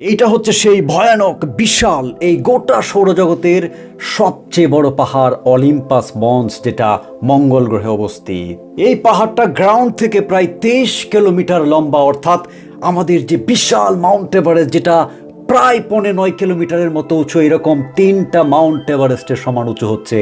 এইটা হচ্ছে সেই ভয়ানক, বিশাল এই গোটা সৌরজগতের সবচেয়ে বড় পাহাড়, অলিম্পাস মন্স, যেটা মঙ্গল গ্রহে অবস্থিত। এই পাহাড়টা গ্রাউন্ড থেকে প্রায় তেইশ কিলোমিটার লম্বা, অর্থাৎ আমাদের যে বিশাল মাউন্ট এভারেস্ট, যেটা প্রায় পৌনে নয় কিলোমিটারের মতো উঁচু, এরকম তিনটা মাউন্ট এভারেস্টের সমান উঁচু হচ্ছে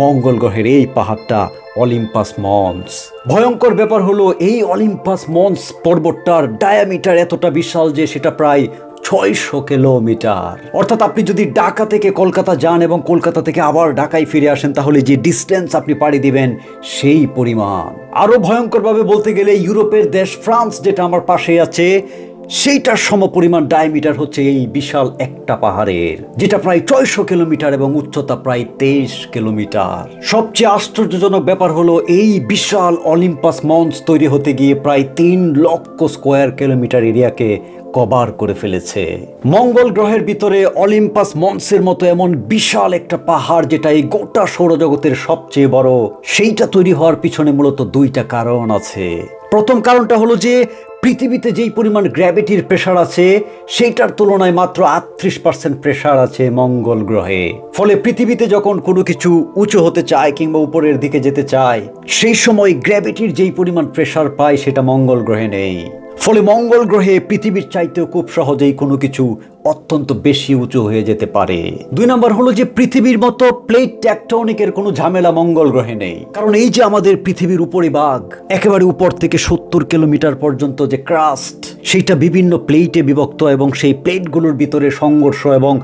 মঙ্গল গ্রহের এই পাহাড়টা, অলিম্পাস মঞ্চ ভয়ঙ্কর ব্যাপার হলো, এই অলিম্পাস মঞ্চ পর্বতটার ডায়ামিটার এতটা বিশাল যে সেটা প্রায় ছয়শো কিলোমিটার। অর্থাৎ আপনি যদি ঢাকা থেকে কলকাতা যান এবং কলকাতা থেকে আবার ঢাকায় ফিরে আসেন, তাহলে যে ডিস্টেন্স আপনি পাড়ি দিবেন, সেই পরিমাণ। আরও ভয়ঙ্করভাবে বলতে গেলে ইউরোপের দেশ, ফ্রান্স, যেটা আমার পাশে আছে সেইটার সমপরিমাণ ডায়ামিটার হচ্ছে এই বিশাল একটা পাহাড়ের, যেটা প্রায় ছয়শো কিলোমিটার এবং উচ্চতা প্রায় তেইশ কিলোমিটার। সবচেয়ে আশ্চর্যজনক ব্যাপার হলো এই বিশাল অলিম্পাস মঞ্চ তৈরি হতে গিয়ে প্রায় তিন লক্ষ স্কোয়ার কিলোমিটার এরিয়াকে কভার করে ফেলেছে। মঙ্গল গ্রহের ভিতরে অলিম্পাস মঞ্চের মতো এমন বিশাল একটা পাহাড়, যেটা এই গোটা সৌরজগতের সবচেয়ে বড়, সেইটা তৈরি হওয়ার পিছনে মূলত দুইটা কারণ আছে। প্রথম কারণটা হলো যে পৃথিবীতে যেই পরিমাণ গ্র্যাভিটির প্রেশার আছে, সেইটার তুলনায় মাত্র আটত্রিশ পার্সেন্ট প্রেশার আছে মঙ্গল গ্রহে। ফলে পৃথিবীতে যখন কোনো কিছু উঁচু হতে চায় কিংবা উপরের দিকে যেতে চায়, সেই সময় গ্র্যাভিটির যেই পরিমাণ প্রেশার পায়, সেটা মঙ্গল গ্রহে নেই। ফলে মঙ্গল গ্রহে পৃথিবীর চাইতেও খুব সহজেই কোনো কিছু অত্যন্ত বেশি উঁচু হয়ে যেতে পারে। দুই নম্বর হলো যে পৃথিবীর মতো প্লেট ট্যাকটনিকের কোনো ঝামেলা মঙ্গল গ্রহে নেই। কারণ এই যে আমাদের পৃথিবীর উপরে বাঘ, একেবারে উপর থেকে সত্তর কিলোমিটার পর্যন্ত যে ক্রাস্ট, সেইটা বিভিন্ন প্লেটে বিভক্ত এবং সেই প্লেটগুলোর ভিতরে সংঘর্ষ এবং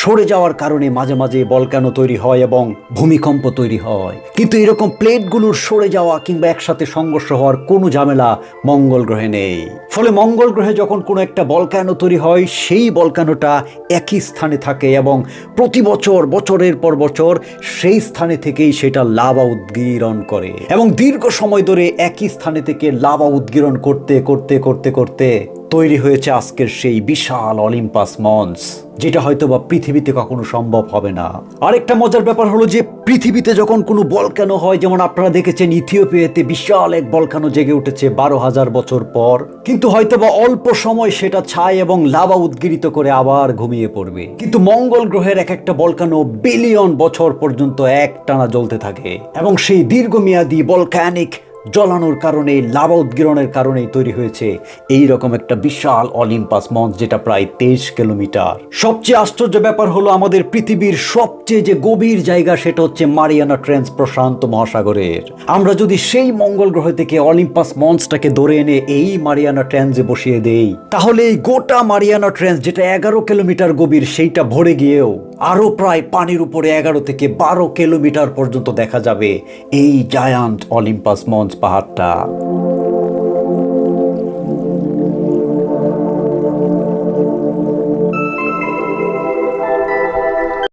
সরে যাওয়ার কারণে মাঝে মাঝে বলকানো তৈরি হয় এবং ভূমিকম্প তৈরি হয়। কিন্তু এরকম প্লেটগুলোর সরে যাওয়া কিংবা একসাথে সংঘর্ষ হওয়ার কোনো ঝামেলা মঙ্গল গ্রহে নেই। ফলে মঙ্গল গ্রহে যখন কোনো একটা বলকানো তৈরি হয়, সেই বলকানোটা একই স্থানে থাকে এবং প্রতি বছর, বছরের পর বছর সেই স্থানে থেকেই সেটা লাভা উদ্গীরণ করে। এবং দীর্ঘ সময় ধরে একই স্থানে থেকে লাভা উদ্গীরণ করতে করতে করতে করতে তৈরি হয়েছে আজকের সেই বিশাল অলিম্পাস মঞ্চ, যেটা হয়তো বা পৃথিবীতে কখনো সম্ভব হবে না। আরেকটা মজার ব্যাপার হলো যে পৃথিবীতে যখন কোনো বলকানো হয়, যেমন আপনারা দেখেছেন ইথিওপিয়াতে বিশাল এক বলকানো জেগে উঠেছে বারো হাজার বছর পর, কিন্তু হয়তো বা অল্প সময় সেটা ছাই এবং লাভা উদ্গীরিত করে আবার ঘুমিয়ে পড়বে। কিন্তু মঙ্গল গ্রহের এক একটা বলকানো বিলিয়ন বছর পর্যন্ত এক টানা জ্বলতে থাকে এবং সেই দীর্ঘমেয়াদী বলকানিক জ্বলানোর কারণে লাভা উদ্গীরণের কারণেই তৈরি হয়েছে এই রকম একটা বিশাল অলিম্পাস মঞ্চ যেটা প্রায় তেইশ কিলোমিটার। সবচেয়ে আশ্চর্য ব্যাপার হলো আমাদের পৃথিবীর সবচেয়ে যে গভীর জায়গা সেটা হচ্ছে মারিয়ানা ট্রেন্স প্রশান্ত মহাসাগরের। আমরা যদি সেই মঙ্গল গ্রহ থেকে অলিম্পাস মঞ্চটাকে ধরে এনে এই মারিয়ানা ট্রেন্সে বসিয়ে দেই, তাহলে এই গোটা মারিয়ানা ট্রেন্স যেটা এগারো কিলোমিটার গভীর, সেইটা ভরে গিয়েও আরও প্রায় পানির উপরে এগারো থেকে বারো কিলোমিটার পর্যন্ত দেখা যাবে এই জায়ান্ট অলিম্পাস মঞ্চ পাহাড়টা।